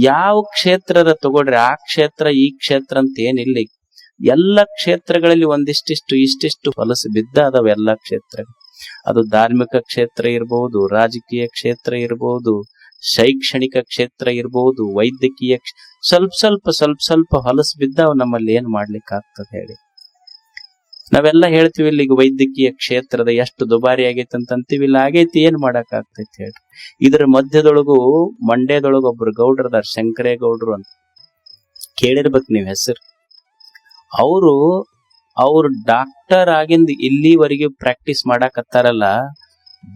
ಯಾವ ಕ್ಷೇತ್ರದ ತಗೊಳ್ರಿ, ಆ ಕ್ಷೇತ್ರ, ಈ ಕ್ಷೇತ್ರ ಅಂತ ಏನಿಲ್ಲ. ಎಲ್ಲ ಕ್ಷೇತ್ರಗಳಲ್ಲಿ ಒಂದಿಷ್ಟಿಷ್ಟು, ಇಷ್ಟಿಷ್ಟು ಹೊಲಸು ಬಿದ್ದ ಅದಾವ ಎಲ್ಲ ಕ್ಷೇತ್ರ ಅದು ಧಾರ್ಮಿಕ ಕ್ಷೇತ್ರ ಇರಬಹುದು ರಾಜಕೀಯ ಕ್ಷೇತ್ರ ಇರಬಹುದು ಶೈಕ್ಷಣಿಕ ಕ್ಷೇತ್ರ ಇರಬಹುದು ವೈದ್ಯಕೀಯ ಸ್ವಲ್ಪ ಸ್ವಲ್ಪ ಸ್ವಲ್ಪ ಸ್ವಲ್ಪ ಹೊಲಸು ಬಿದ್ದ ನಮ್ಮಲ್ಲಿ ಏನ್ ಮಾಡ್ಲಿಕ್ಕೆ ಆಗ್ತದೆ ಹೇಳಿ ನಾವೆಲ್ಲ ಹೇಳ್ತೀವಿ ಇಲ್ಲಿ ವೈದ್ಯಕೀಯ ಕ್ಷೇತ್ರದ ಎಷ್ಟು ದುಬಾರಿ ಆಗೈತೆ ಅಂತ ಅಂತೀವಿ, ಇಲ್ಲ ಆಗೈತಿ, ಏನ್ ಮಾಡಕ್ ಆಗ್ತೈತಿ ಹೇಳಿ. ಇದ್ರ ಮಧ್ಯದೊಳಗು ಮಂಡ್ಯದೊಳಗ ಒಬ್ರು ಗೌಡ್ರದಾರ ಶಂಕರೇಗೌಡ್ರು ಅಂತ. ಕೇಳಿರ್ಬೇಕು ನೀವ್ ಹೆಸರು. ಅವರು, ಅವ್ರು ಡಾಕ್ಟರ್ ಆಗಿಂದ ಇಲ್ಲಿವರೆಗೆ ಪ್ರಾಕ್ಟೀಸ್ ಮಾಡಾಕತ್ತಾರಲ್ಲ,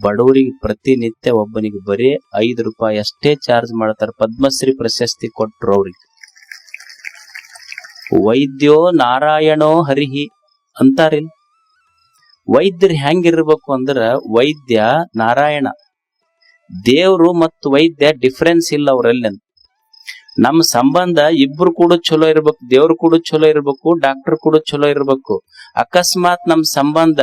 ಬಡವರಿಗೆ ಪ್ರತಿನಿತ್ಯ ಒಬ್ಬನಿಗೆ ಬರೀ ಐದು ರೂಪಾಯಿ ಅಷ್ಟೇ ಚಾರ್ಜ್ ಮಾಡ್ತಾರ, ಪದ್ಮಶ್ರೀ ಪ್ರಶಸ್ತಿ ಕೊಟ್ರು ಅವ್ರಿಗೆ. ವೈದ್ಯೋ ನಾರಾಯಣೋ ಹರಿಹಿ. ಅಂತಾರಿಲ್ ವೈದ್ಯರು ಹೆಂಗಿರ್ಬೇಕು ಅಂದ್ರ ವೈದ್ಯ, ನಾರಾಯಣ. ದೇವ್ರು ಮತ್ತು ವೈದ್ಯ ಡಿಫ್ರೆನ್ಸ್ ಇಲ್ಲ ಅವ್ರಲ್ಲಿ ನಮ್ಮ ಸಂಬಂಧ ಇಬ್ರು ಕೂಡ ಚಲೋ ಇರ್ಬೇಕು, ದೇವ್ರು ಕೂಡ ಚಲೋ ಇರ್ಬೇಕು ಡಾಕ್ಟರ್ ಕೂಡ ಚಲೋ ಇರ್ಬೇಕು. ಅಕಸ್ಮಾತ್ ನಮ್ ಸಂಬಂಧ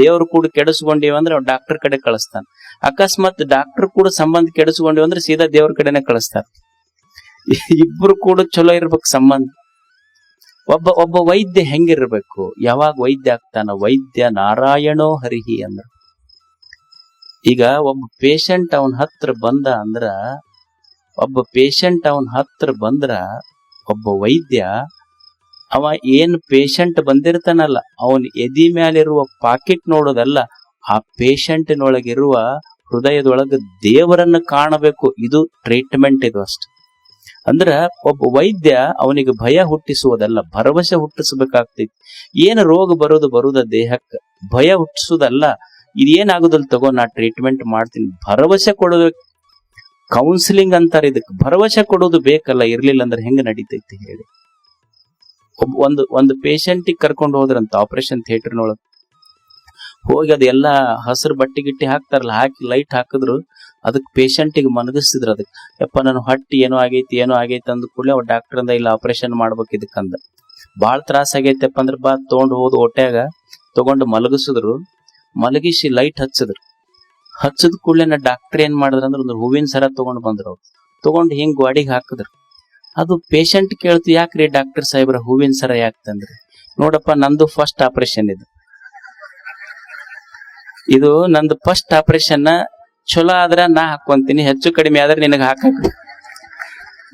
ದೇವ್ರು ಕೂಡ ಕೆಡಿಸ್ಕೊಂಡಿವ ಅಂದ್ರೆ ಡಾಕ್ಟರ್ ಕಡೆ ಕಳಿಸ್ತಾನ. ಅಕಸ್ಮಾತ್ ಡಾಕ್ಟರ್ ಕೂಡ ಸಂಬಂಧ ಕೆಡಿಸ್ಕೊಂಡಿವ ಅಂದ್ರೆ ಸೀದಾ ದೇವ್ರ ಕಡೆನೆ ಕಳಿಸ್ತಾರ ಇಬ್ರು ಕೂಡ ಚಲೋ ಇರ್ಬೇಕು ಸಂಬಂಧ. ಒಬ್ಬ ಒಬ್ಬ ವೈದ್ಯ ಹೆಂಗಿರ್ಬೇಕು? ಯಾವಾಗ ವೈದ್ಯ ಆಗ್ತಾನ? ವೈದ್ಯ ನಾರಾಯಣೋ ಹರಿಹಿ ಅಂದ್ರ. ಈಗ ಒಬ್ಬ ಪೇಷಂಟ್ ಅವನ ಹತ್ರ ಬಂದ ಅಂದ್ರ, ಒಬ್ಬ ಪೇಷಂಟ್ ಅವನ ಹತ್ರ ಬಂದ್ರ, ಒಬ್ಬ ವೈದ್ಯ, ಅವ ಏನ್ ಪೇಷಂಟ್ ಬಂದಿರ್ತಾನಲ್ಲ, ಅವನ್ ಎದಿ ಮ್ಯಾಲಿರುವ ಪಾಕೆಟ್ ನೋಡೋದಲ್ಲ, ಆ ಪೇಷಂಟ್ನೊಳಗಿರುವ ಹೃದಯದೊಳಗ ದೇವರನ್ನ ಕಾಣಬೇಕು. ಇದು ಟ್ರೀಟ್ಮೆಂಟ್ ಇದು ಅಷ್ಟೆ. ಅಂದ್ರ ಒಬ್ಬ ವೈದ್ಯ ಅವನಿಗೆ ಭಯ ಹುಟ್ಟಿಸುವುದಲ್ಲ, ಭರವಸೆ ಹುಟ್ಟಿಸಬೇಕಾಗ್ತೈತಿ. ಏನು ರೋಗ ಬರೋದು ಬರುದ ದೇಹಕ್ಕೆ? ಭಯ ಹುಟ್ಟಿಸುವುದಲ್ಲ ಇದೇನಾಗುದಲ್ ತಗೋ, ನಾ ಟ್ರೀಟ್ಮೆಂಟ್ ಮಾಡ್ತೀನಿ. ಭರವಸೆ ಕೊಡಬೇಕು. ಕೌನ್ಸಿಲಿಂಗ್ ಅಂತಾರೆ ಇದಕ್ಕೆ. ಭರವಸೆ ಕೊಡೋದು ಬೇಕಲ್ಲ, ಇರ್ಲಿಲ್ಲ ಅಂದ್ರೆ ಹೆಂಗ ನಡೀತೈತಿ ಹೇಳಿ. ಒಬ್ಬ ಒಂದು ಒಂದು ಪೇಷಂಟಿಗೆ ಕರ್ಕೊಂಡು ಹೋದ್ರಂತ ಆಪರೇಷನ್ ಥಿಯೇಟರ್ನೊಳಗೆ ಹೋಗಿ ಅದೆಲ್ಲ ಹಸಿರು ಬಟ್ಟೆ ಗಿಟ್ಟಿ ಹಾಕ್ತಾರಲ್ಲ, ಹಾಕಿ ಲೈಟ್ ಹಾಕಿದ್ರು ಅದಕ್ಕೆ ಪೇಷಂಟಿಗೆ ಮನಗಿಸಿದ್ರು ಅದಕ್ಕೆ. ಯಪ್ಪ ನಾನು ಹೊಟ್ಟಿ ಏನೋ ಆಗೈತಿ ಏನೋ ಆಗೈತಿ ಅಂದ ಕೂಡಲೇ ಡಾಕ್ಟರ್ ಅಂದ ಇಲ್ಲ ಆಪರೇಷನ್ ಮಾಡ್ಬೇಕು ಇದಕ್ಕಂದ ಬಾಳ ತ್ರಾಸ ಆಗೈತಪ್ಪ ಅಂದ್ರೆ ಬಾ ತೊಗೊಂಡು ಹೋದ್ ಹೊಟ್ಯಾಗ ತಗೊಂಡು ಮಲಗಿಸಿದ್ರು. ಮಲಗಿಸಿ ಲೈಟ್ ಹಚ್ಚಿದ್ರು. ಹಚ್ಚಿದ ಕೂಡಲೇ ನಾ ಡಾಕ್ಟರ್ ಏನ್ ಮಾಡಿದ್ರು ಅಂದ್ರೆ ಒಂದು ಹೂವಿನ ಸರ ತಗೊಂಡ್ ಬಂದ್ರು ಅವ್ರು. ತಗೊಂಡು ಹಿಂಗ್ ಗಾಡಿಗೆ ಹಾಕಿದ್ರು. ಅದು ಪೇಷಂಟ್ ಕೇಳ್ತು, ಯಾಕ್ರಿ ಡಾಕ್ಟರ್ ಸಾಹೇಬ್ರ ಹೂವಿನ ಸರ ಯಾಕೆ ತಂದ್ರಿ? ನೋಡಪ್ಪ, ನಂದು ಫಸ್ಟ್ ಆಪರೇಷನ್ ಇದು. ಇದು ನಂದು ಫಸ್ಟ್ ಆಪರೇಷನ್ ಚಲೋ ಆದ್ರ ನಾ ಹಾಕೊಂತೀನಿ, ಹೆಚ್ಚು ಕಡಿಮೆ ಆದ್ರೆ ನಿನಗೆ ಹಾಕಕ್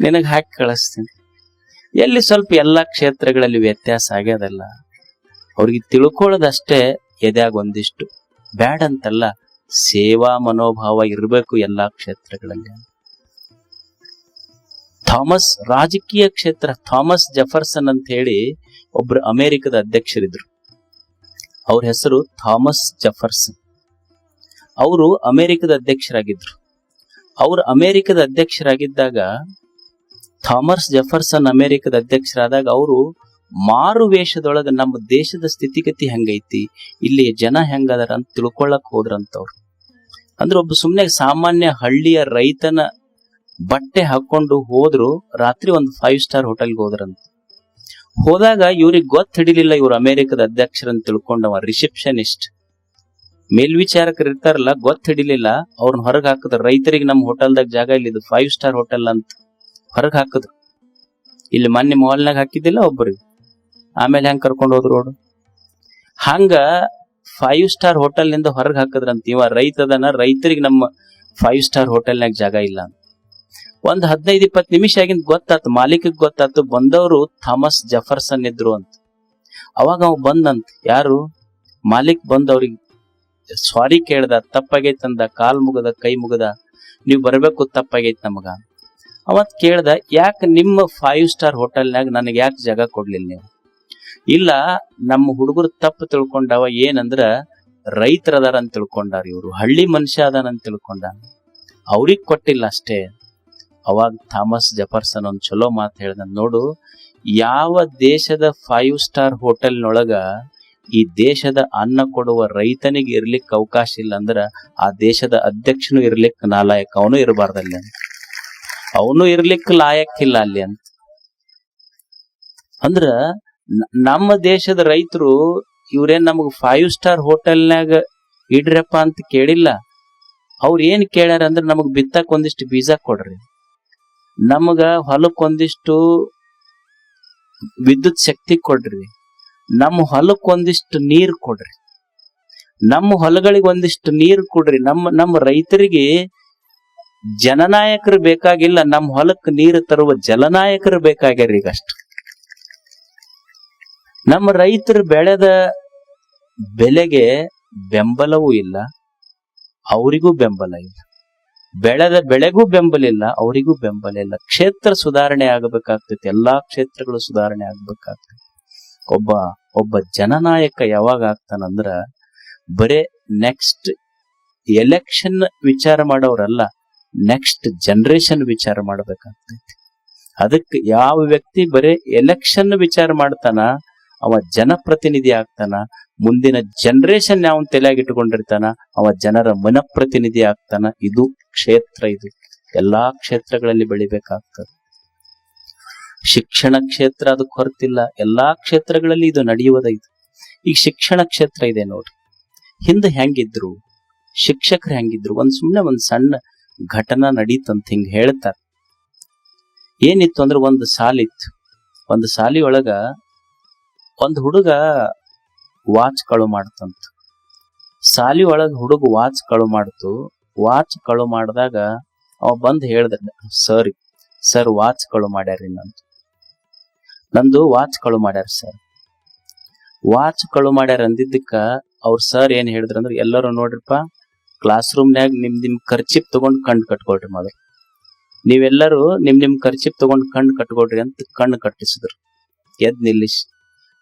ನಿನಗೆ ಹಾಕಿ ಕಳಿಸ್ತೀನಿ. ಎಲ್ಲಿ ಸ್ವಲ್ಪ ಎಲ್ಲಾ ಕ್ಷೇತ್ರಗಳಲ್ಲಿ ವ್ಯತ್ಯಾಸ ಆಗ್ಯದಲ್ಲ, ಅವ್ರಿಗೆ ತಿಳ್ಕೊಳ್ಳೋದಷ್ಟೇ ಎದ್ಯಾಗ ಒಂದಿಷ್ಟು. ಬ್ಯಾಡ್ ಅಂತಲ್ಲ ಸೇವಾ ಮನೋಭಾವ ಇರಬೇಕು ಎಲ್ಲಾ ಕ್ಷೇತ್ರಗಳಲ್ಲಿ. ಥಾಮಸ್, ರಾಜಕೀಯ ಕ್ಷೇತ್ರ, ಥಾಮಸ್ ಜೆಫರ್ಸನ್ ಅಂತ ಹೇಳಿ ಒಬ್ರು ಅಮೆರಿಕದ ಅಧ್ಯಕ್ಷರಿದ್ರು. ಅವ್ರ ಹೆಸರು ಥಾಮಸ್ ಜೆಫರ್ಸನ್. ಅವರು ಅಮೆರಿಕದ ಅಧ್ಯಕ್ಷರಾಗಿದ್ರು. ಅವರು ಅಮೆರಿಕದ ಅಧ್ಯಕ್ಷರಾಗಿದ್ದಾಗ, ಥಾಮಸ್ ಜೆಫರ್ಸನ್ ಅಮೆರಿಕದ ಅಧ್ಯಕ್ಷರಾದಾಗ ಅವರು ಮಾರು ವೇಷದೊಳಗ ನಮ್ಮ ದೇಶದ ಸ್ಥಿತಿಗತಿ ಹೆಂಗೈತಿ, ಇಲ್ಲಿ ಜನ ಹೆಂಗದಾರ ಅಂತ ತಿಳ್ಕೊಳ್ಳಕ್ ಹೋದ್ರಂತವ್ರು. ಅಂದ್ರೆ ಒಬ್ಬ ಸುಮ್ನೆ ಸಾಮಾನ್ಯ ಹಳ್ಳಿಯ ರೈತನ ಬಟ್ಟೆ ಹಾಕೊಂಡು ಹೋದ್ರು, ರಾತ್ರಿ ಒಂದು ಫೈವ್ ಸ್ಟಾರ್ ಹೋಟೆಲ್ಗೆ ಹೋದ್ರಂತ. ಹೋದಾಗ ಇವ್ರಿಗೆ ಗೊತ್ತ ಹಿಡಿಲಿಲ್ಲ ಇವ್ರು ಅಮೆರಿಕದ ಅಧ್ಯಕ್ಷರನ್ನು ತಿಳ್ಕೊಂಡವ ರಿಸೆಪ್ಷನಿಸ್ಟ್ ಮೇಲ್ವಿಚಾರಕರು ಇರ್ತಾರಲ್ಲ ಗೊತ್ತ ಹಿಡಿಲಿಲ್ಲ ಅವ್ರನ್ನ ಹೊರಗೆ ಹಾಕಿದ್ರು ರೈತರಿಗೆ ನಮ್ಮ ಹೋಟೆಲ್ದಾಗ ಜಾಗ ಇಲ್ಲ, ಇದು ಫೈವ್ ಸ್ಟಾರ್ ಹೋಟೆಲ್ ಅಂತ ಹೊರಗೆ ಹಾಕಿದ್ರು ಇಲ್ಲಿ ಮೊನ್ನೆ ಮಾಲ್ನಾಗ ಹಾಕಿದ್ದಿಲ್ಲ ಒಬ್ಬರಿಗೆ ಆಮೇಲೆ ಹೆಂಗ್ ಕರ್ಕೊಂಡು ಹೋದ್ರು ನೋಡು ಹಂಗ ಫೈವ್ ಸ್ಟಾರ್ ಹೋಟೆಲ್ನಿಂದ ಹೊರಗೆ ಹಾಕಿದ್ರಂತ, ಇವ ರೈತದನ ರೈತರಿಗೆ ನಮ್ಮ ಫೈವ್ ಸ್ಟಾರ್ ಹೋಟೆಲ್ನಾಗ ಜಾಗ ಇಲ್ಲ ಅಂತ. ಒಂದ್ ಹದಿನೈದು ಇಪ್ಪತ್ತು ನಿಮಿಷ ಆಗಿಂದ ಗೊತ್ತಾತು, ಮಾಲೀಕಿಗೆ ಗೊತ್ತಾತು, ಬಂದವರು ಥಾಮಸ್ ಜಫರ್ಸನ್ ಇದ್ರು ಅಂತ. ಅವಾಗ ಅವ್ ಬಂದಂತ, ಯಾರು? ಮಾಲೀಕ್ ಬಂದ್ ಅವ್ರಿಗೆ ಸಾರಿ ಕೇಳ್ದ, ತಪ್ಪಾಗೈತೆ ಅಂದ, ಕಾಲ್ ಮುಗದ, ಕೈ ಮುಗದ, ನೀವು ಬರಬೇಕು, ತಪ್ಪಾಗೈತೆ ನಮಗ. ಅವತ್ ಕೇಳ್ದ, ಯಾಕೆ ನಿಮ್ಮ ಫೈವ್ ಸ್ಟಾರ್ ಹೋಟೆಲ್ನಾಗ ನನಗೆ ಯಾಕೆ ಜಾಗ ಕೊಡ್ಲಿಲ್ಲ ನೀವು? ಇಲ್ಲ, ನಮ್ಮ ಹುಡುಗರು ತಪ್ಪು ತಿಳ್ಕೊಂಡವ ಏನಂದ್ರ, ರೈತರದಾರ ಅಂತ ತಿಳ್ಕೊಂಡಾರ ಇವರು, ಹಳ್ಳಿ ಮನುಷ್ಯ ಅದಾನ ಅಂತ ತಿಳ್ಕೊಂಡ. ಅವ್ರಿಗೆ ಕೊಟ್ಟಿಲ್ಲ ಅಷ್ಟೇ. ಅವಾಗ ಥಾಮಸ್ ಜಫರ್ಸನ್ ಒಂದು ಚಲೋ ಮಾತು ಹೇಳ್ದ, ನೋಡು, ಯಾವ ದೇಶದ ಫೈವ್ ಸ್ಟಾರ್ ಹೋಟೆಲ್ನೊಳಗ ಈ ದೇಶದ ಅನ್ನ ಕೊಡುವ ರೈತನಿಗೆ ಇರ್ಲಿಕ್ಕೆ ಅವಕಾಶ ಇಲ್ಲ ಅಂದ್ರ ಆ ದೇಶದ ಅಧ್ಯಕ್ಷನು ಇರ್ಲಿಕ್ಕೆ ನಾಲಾಯಕ್ ಅವನು ಇರಬಾರ್ದಲ್ಲಿ ಅಂತ. ಅವನು ಇರ್ಲಿಕ್ಕೆ ಲಾಯಕ್ಕಿಲ್ಲ ಅಲ್ಲಿ ಅಂತ. ಅಂದ್ರ ನಮ್ಮ ದೇಶದ ರೈತರು ಇವ್ರೇನ್ ನಮಗ್ ಫೈವ್ ಸ್ಟಾರ್ ಹೋಟೆಲ್ನಾಗ ಇಡ್ರಪ್ಪ ಅಂತ ಕೇಳಿಲ್ಲ. ಅವ್ರ ಏನ್ ಕೇಳ್ಯಾರ ಅಂದ್ರ ನಮಗ್ ಬಿತ್ತಕ್ ಒಂದಿಷ್ಟು ಬೀಜ ಕೊಡ್ರಿ. ನಮಗ ಹೊಲಕ್ ಒಂದಿಷ್ಟು ವಿದ್ಯುತ್ ಶಕ್ತಿ ಕೊಡ್ರಿ. ನಮ್ಮ ಹೊಲಕ್ಕೆ ಒಂದಿಷ್ಟು ನೀರು ಕೊಡ್ರಿ. ನಮ್ಮ ಹೊಲಗಳಿಗೆ ಒಂದಿಷ್ಟು ನೀರು ಕೊಡ್ರಿ. ನಮ್ಮ ನಮ್ಮ ರೈತರಿಗೆ ಜನನಾಯಕರು ಬೇಕಾಗಿಲ್ಲ. ನಮ್ಮ ಹೊಲಕ್ಕೆ ನೀರು ತರುವ ಜಲನಾಯಕರು ಬೇಕಾಗ್ಯಾರ ಈಗ ಅಷ್ಟು. ನಮ್ಮ ರೈತರು ಬೆಳೆದ ಬೆಲೆಗೆ ಬೆಂಬಲವೂ ಇಲ್ಲ. ಅವರಿಗೂ ಬೆಂಬಲ ಇಲ್ಲ. ಬೆಳೆದ ಬೆಳೆಗೂ ಬೆಂಬಲ ಇಲ್ಲ. ಅವರಿಗೂ ಬೆಂಬಲ ಇಲ್ಲ. ಕ್ಷೇತ್ರ ಸುಧಾರಣೆ ಆಗಬೇಕಾಗ್ತೈತಿ. ಎಲ್ಲಾ ಕ್ಷೇತ್ರಗಳು ಸುಧಾರಣೆ ಆಗ್ಬೇಕಾಗ್ತೈತಿ. ಒಬ್ಬ ಒಬ್ಬ ಜನನಾಯಕ ಯಾವಾಗ ಆಗ್ತಾನಂದ್ರ ಬರೇ ನೆಕ್ಸ್ಟ್ ಎಲೆಕ್ಷನ್ ವಿಚಾರ ಮಾಡೋರಲ್ಲ ನೆಕ್ಸ್ಟ್ ಜನರೇಷನ್ ವಿಚಾರ ಮಾಡ್ಬೇಕಾಗ್ತೈತಿ. ಅದಕ್ಕೆ ಯಾವ ವ್ಯಕ್ತಿ ಬರೇ ಎಲೆಕ್ಷನ್ ವಿಚಾರ ಮಾಡ್ತಾನ, ಅವ ಜನಪ್ರತಿನಿಧಿ ಆಗ್ತಾನ, ಮುಂದಿನ ಜನರೇಷನ್ ಯಾವ ತಲೆಯಾಗಿ ಇಟ್ಕೊಂಡಿರ್ತಾನ, ಅವ ಜನರ ಮನಪ್ರತಿನಿಧಿ ಆಗ್ತಾನ, ಇದು ಕ್ಷೇತ್ರ ಇದು. ಎಲ್ಲಾ ಕ್ಷೇತ್ರಗಳಲ್ಲಿ ಬೆಳಿಬೇಕಾಗ್ತದೆ. ಶಿಕ್ಷಣ ಕ್ಷೇತ್ರ ಅದು ಕೊರತಿಲ್ಲ ಎಲ್ಲಾ ಕ್ಷೇತ್ರಗಳಲ್ಲಿ ಇದು ನಡೆಯುವುದೈತು ಈಗ ಶಿಕ್ಷಣ ಕ್ಷೇತ್ರ ಇದೆ ನೋಡ್ರಿ. ಹಿಂದೆ ಹೆಂಗಿದ್ರು? ಶಿಕ್ಷಕರು ಹೆಂಗಿದ್ರು? ಒಂದ್ ಸುಮ್ನೆ ಒಂದ್ ಸಣ್ಣ ಘಟನಾ ನಡೀತಂತ ಹಿಂಗ್ ಹೇಳ್ತಾರ. ಏನಿತ್ತು ಅಂದ್ರೆ ಒಂದು ಸಾಲಿತ್ತು. ಒಂದು ಸಾಲಿ ಒಳಗ ಒಂದು ಹುಡುಗ ವಾಚ್ ಕಳು ಮಾಡ್ತಂತ. ಸಾಲಿ ಒಳಗ ಹುಡುಗ ವಾಚ್ ಕಳು ಮಾಡ್ತು. ವಾಚ್ ಕಳು ಮಾಡಿದಾಗ ಅವ ಬಂದ್ ಹೇಳ್ದ, ಸರ್ ಸರ್ ವಾಚ್ ಕಳು ಮಾಡ್ಯಾರಿ ನಂದು. ನಂದು ವಾಚ್ ಕಳು ಮಾಡ್ಯಾರ ಸರ್ ವಾಚ್ ಕಳು ಮಾಡ್ಯಾರ ಅಂದಿದ್ದಕ್ಕ ಅವ್ರ ಸರ್ ಏನ್ ಹೇಳಿದ್ರ ಅಂದ್ರೆ, ಎಲ್ಲರೂ ನೋಡ್ರಿಪ್ಪ ಕ್ಲಾಸ್ ರೂಮ್ನ್ಯಾಗ ನಿಮ್ ನಿಮ್ ಖರ್ಚಿಪ್ ತಗೊಂಡ್ ಕಣ್ಣು ಕಟ್ಕೊಳ್ರಿ ಮೊದಲು. ನೀವೆಲ್ಲರೂ ನಿಮ್ ನಿಮ್ ಖರ್ಚಿಪ್ ತಗೊಂಡ್ ಕಣ್ಣು ಕಟ್ಕೊಳ್ರಿ ಅಂತ ಕಣ್ಣು ಕಟ್ಟಿಸಿದ್ರು. ಎದ್ ನಿಲ್ಲಿಸಿ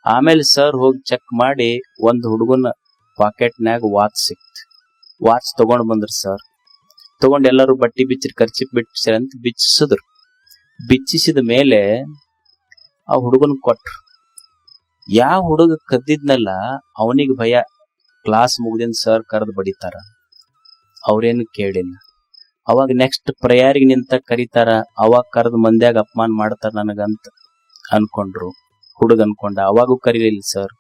ಆಮೇಲೆ ಸರ್ ಹೋಗಿ ಚೆಕ್ ಮಾಡಿ ಒಂದು ಹುಡುಗನ ಪಾಕೆಟ್ನ್ಯಾಗ ವಾಚ್ ಸಿಕ್ತು. ವಾಚ್ ತಗೊಂಡ್ ಬಂದ್ರು ಸರ್ ತಗೊಂಡ್ ಎಲ್ಲರೂ ಬಟ್ಟಿ ಬಿಚ್ಚಿರಿ ಖರ್ಚಿಪ್ ಬಿಟ್ಟಿಸ್ರಿ ಅಂತ ಬಿಚ್ಚಿಸಿದ್ರು. ಬಿಚ್ಚಿಸಿದ ಮೇಲೆ ಆ ಹುಡುಗನ್ ಕೊಟ್ರು. ಯಾವ ಹುಡುಗ ಕದ್ದಿದ್ನಲ್ಲ, ಅವನಿಗೆ ಭಯ. ಕ್ಲಾಸ್ ಮುಗ್ದಿನ ಸರ್ ಕರೆದು ಬಡಿತಾರ. ಅವ್ರೇನು ಕೇಳಿಲ್ಲ. ಅವಾಗ ನೆಕ್ಸ್ಟ್ ಪ್ರಯಾರಿಗೆ ನಿಂತ ಕರೀತಾರ, ಅವಾಗ ಕರೆದು ಮಂದ್ಯಾಗ ಅಪಮಾನ ಮಾಡ್ತಾರ ನನಗಂತ ಅನ್ಕೊಂಡ್ರು. ಹುಡುಗ ಅನ್ಕೊಂಡ, ಅವಾಗೂ ಕರೀಲಿಲ್ಲ ಸರ್.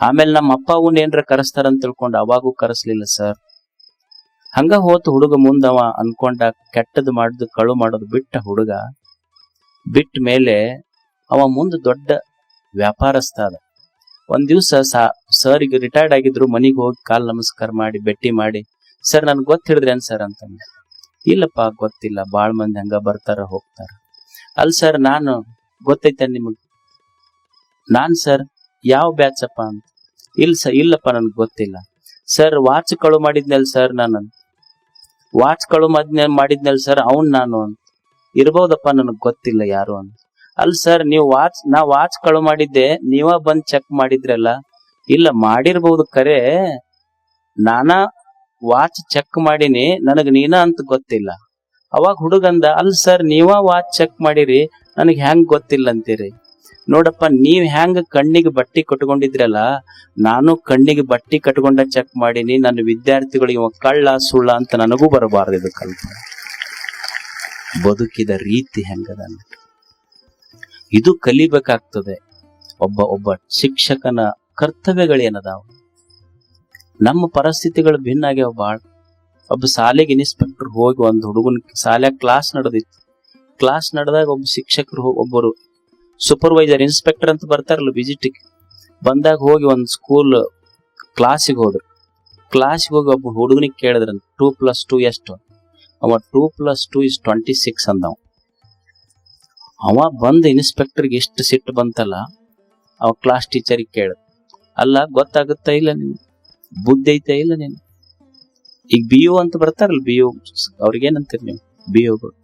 ಆಮೇಲೆ ನಮ್ಮ ಅಪ್ಪ ಅವನ್ ಏನ್ರ ಕರೆಸ್ತಾರ ಅಂತ ತಿಳ್ಕೊಂಡು ಅವಾಗೂ ಕರೆಸ್ಲಿಲ್ಲ ಸರ್. ಹಂಗ ಹೋತು ಹುಡುಗ ಮುಂದವ ಅನ್ಕೊಂಡ, ಕೆಟ್ಟದ್ ಮಾಡುದು ಕಳು ಮಾಡೋದು ಬಿಟ್ಟ ಹುಡುಗ. ಬಿಟ್ಟ ಮೇಲೆ ಅವ ಮುಂದೆ ದೊಡ್ಡ ವ್ಯಾಪಾರಸ್ಥ ಅದ. ಒಂದ್ ದಿವ್ಸ ಸರ್ ಈಗ ರಿಟೈರ್ಡ್ ಆಗಿದ್ರು ಮನೆಗೆ ಹೋಗಿ ಕಾಲ್ ನಮಸ್ಕಾರ ಮಾಡಿ, ಭೇಟಿ ಮಾಡಿ, ಸರ್, ನನ್ಗೆ ಗೊತ್ತ ಸರ್? ಅಂತಂದ. ಇಲ್ಲಪ್ಪ, ಗೊತ್ತಿಲ್ಲ. ಬಾಳ್ ಮಂದಿ ಹಂಗ ಬರ್ತಾರ, ಹೋಗ್ತಾರ. ಅಲ್ ಸರ್, ನಾನು, ಗೊತ್ತೈತೆ ನಿಮಗ್. ನಾನ್ ಸರ್, ಯಾವ ಬ್ಯಾಚ್ ಅಪ್ಪ ಅಂತ. ಇಲ್ಲ ಸರ್ ಇಲ್ಲಪ್ಪ, ನನ್ಗೆ ಗೊತ್ತಿಲ್ಲ. ಸರ್, ವಾಚ್ ಕಳು ಮಾಡಿದ್ನಲ್ ಸರ್ ನಾನು. ವಾಚ್ ಕಳು ಮಾಡಿದ್ನ, ಮಾಡಿದ್ನಲ್ ಸರ್ ಅವನ್ ನಾನು ಅಂತ. ಇರ್ಬೋದಪ್ಪ, ನನಗ್ ಗೊತ್ತಿಲ್ಲ ಯಾರು ಅಂತ. ಅಲ್ ಸರ್, ನೀವು ವಾಚ್ ನಾ ವಾಚ್ ಕಳು ಮಾಡಿದ್ದೆ, ನೀವ ಬಂದ್ ಚೆಕ್ ಮಾಡಿದ್ರಲ್ಲ? ಇಲ್ಲ ಮಾಡಿರ್ಬಹುದು ಕರೆ. ನಾನ ವಾಚ್ ಚೆಕ್ ಮಾಡೀನಿ, ನನಗ್ ನೀನ ಅಂತ ಗೊತ್ತಿಲ್ಲ. ಅವಾಗ ಹುಡುಗಂದ, ಅಲ್ ಸರ್, ನೀವ ವಾಚ್ ಚೆಕ್ ಮಾಡಿರಿ, ನನಗ್ ಹೆಂಗ್ ಗೊತ್ತಿಲ್ಲ ಅಂತೀರಿ ನೋಡಪ್ಪ, ನೀವ್ ಹೆಂಗ್ ಕಣ್ಣಿಗೆ ಬಟ್ಟಿ ಕಟ್ಕೊಂಡಿದ್ರಲ್ಲ, ನಾನು ಕಣ್ಣಿಗೆ ಬಟ್ಟಿ ಕಟ್ಕೊಂಡ ಚೆಕ್ ಮಾಡೀನಿ, ನನ್ನ ವಿದ್ಯಾರ್ಥಿಗಳಿಗೆ ಕಳ್ಳ, ಸುಳ್ಳ ಅಂತ ನನಗೂ ಬರಬಾರ್ದು ಇದು ಕಲ್ಪ ಬದುಕಿದ ರೀತಿ ಹೆಂಗದ. ಇದು ಕಲಿಬೇಕಾಗ್ತದೆ. ಒಬ್ಬ ಒಬ್ಬ ಶಿಕ್ಷಕನ ಕರ್ತವ್ಯಗಳೇನದಾವ? ನಮ್ಮ ಪರಿಸ್ಥಿತಿಗಳು ಭಿನ್ನ ಆಗ್ಯಾವ ಬಾಳ. ಒಬ್ಬ ಶಾಲೆಗೆ ಇನ್ಸ್ಪೆಕ್ಟರ್ ಹೋಗಿ ಒಂದು ಹುಡುಗನ ಶಾಲೆ ಕ್ಲಾಸ್ ನಡೆದಿತ್ತು. ಕ್ಲಾಸ್ ನಡೆದಾಗ ಒಬ್ಬ ಶಿಕ್ಷಕರು ಒಬ್ಬರು ಸೂಪರ್ವೈಸರ್ ಇನ್ಸ್ಪೆಕ್ಟರ್ ಅಂತ ಬರ್ತಾರಲ್ಲ ವಿಸಿಟಿಗೆ ಬಂದಾಗ ಹೋಗಿ ಒಂದು ಸ್ಕೂಲ್ ಕ್ಲಾಸಿಗೆ ಹೋದ್ರು. ಕ್ಲಾಸಿಗೆ ಹೋಗಿ ಒಬ್ಬ ಹುಡುಗನಿಗೆ ಕೇಳಿದ್ರಂತ ಟೂ ಪ್ಲಸ್ ಟೂ ಎಷ್ಟು ಅವ two plus two is twenty six ಅಂದವ. ಅವ ಬಂದ ಇನ್ಸ್ಪೆಕ್ಟರ್ಗೆ ಎಷ್ಟು ಸಿಟ್ಟು ಬಂತಲ್ಲ, ಅವ ಕ್ಲಾಸ್ ಟೀಚರಿಗೆ ಕೇಳ ಅಲ್ಲ, ಗೊತ್ತಾಗುತ್ತಾ ಇಲ್ಲ ನೀನು? ಬುದ್ಧಿ ಐತೆ ಇಲ್ಲ ನೀನು? ಈಗ ಬಿ ಯು ಅಂತ ಬರ್ತಾರಲ್ಲ ಬಿ ಯು ಅವ್ರಿಗೇನಂತೀರಿ ನೀವು? ಬಿ ಯುಗಳು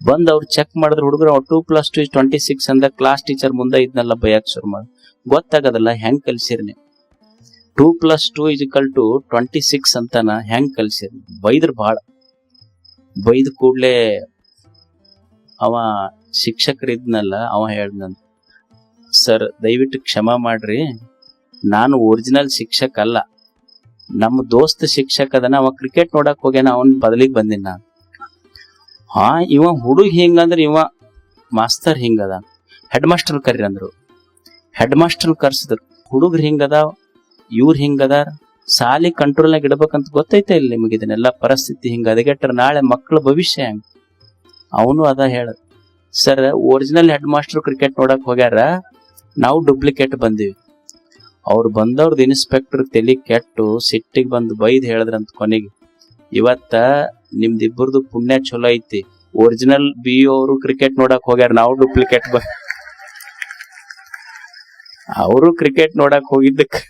ಬಂದ್ ಅವ್ರು ಚೆಕ್ ಮಾಡಿದ್ರೆ ಹುಡುಗರು two plus two twenty six ಅಂದ ಕ್ಲಾಸ್ ಟೀಚರ್ ಮುಂದೆ ಇದನ್ನೆಲ್ಲ ಬಯಕ್ ಶುರು ಮಾಡಿ. ಗೊತ್ತಾಗದಲ್ಲ, ಹೆಂಗ್ ಕಲ್ಸಿರಿ ನೀವು? Two plus two equal to twenty six ಅಂತಾನ ಹೆಂಗ್ ಕಲ್ಸಿರಿ? ಬೈದ್ರ ಬಾಳ. ಬೈದ ಕೂಡ್ಲೆ ಅವ ಶಿಕ್ಷಕರಿದ್ನಲ್ಲ, ಅವ ಹೇಳ್ದಂತ ಸರ್, ದಯವಿಟ್ಟು ಕ್ಷಮ ಮಾಡ್ರಿ. ನಾನು ಒರಿಜಿನಲ್ ಶಿಕ್ಷಕ ಅಲ್ಲ. ನಮ್ಮ ದೋಸ್ತ ಶಿಕ್ಷಕ ಅದನ, ಅವ ಕ್ರಿಕೆಟ್ ನೋಡಕ್ ಹೋಗ್ಯಾನ, ಅವನ್ ಬದಲಿಗೆ ಬಂದಿನ ನಾನು. ಹಾ, ಇವ ಹುಡುಗ ಹಿಂಗಂದ್ರ ಇವ ಮಾಸ್ತರ್ ಹಿಂಗದ. ಹೆಡ್ ಮಾಸ್ಟರ್ ಕರ್ರಿ, ಅಂದ್ರು. ಹೆಡ್ ಮಾಸ್ಟರ್ ಕರ್ಸಿದ್ರು. ಹುಡುಗ್ರು ಹಿಂಗದ, ಇವ್ರು ಹಿಂಗದಾರ ಸಾಲಿ ಕಂಟ್ರೋಲ್ನಾಗ ಇಡ್ಬೇಕಂತ ಗೊತ್ತೈತೆ ಇಲ್ಲಿ ನಿಮಗೆ ಇದನ್ನೆಲ್ಲ ಪರಿಸ್ಥಿತಿ ಹಿಂಗ. ಅದಗೆಟ್ರ ನಾಳೆ ಮಕ್ಕಳ ಭವಿಷ್ಯ ಹೆಂಗ್? ಅವನು ಅದ ಹೇಳ, sir original head master cricket ನೋಡಕ್ ಹೋಗ್ಯಾರ, ನಾವು ಡೂಪ್ಲಿಕೇಟ್ ಬಂದೀವಿ. ಅವ್ರು ಬಂದವ್ರದ್ದು ಇನ್ಸ್ಪೆಕ್ಟರ್ ತಲೆ ಕೆಟ್ಟು ಸಿಟ್ಟಿಗೆ ಬಂದು ಬೈದ್ ಹೇಳಿದ್ರಂತ ಕೊನೆಗೆ, ಇವತ್ತ ನಿಮ್ದಿಬ್ಬರದು ಪುಣ್ಯ ಚಲೋ ಐತಿ. ಒರಿಜಿನಲ್ ಬಿ ಅವರು ಕ್ರಿಕೆಟ್ ನೋಡಕ್ ಹೋಗ್ಯಾರ, ನಾವು ಡೂಪ್ಲಿಕೇಟ್ ಬ ಅವರು ಕ್ರಿಕೆಟ್ ನೋಡಕ್ ಹೋಗಿದ್ದಕ್ಕೆ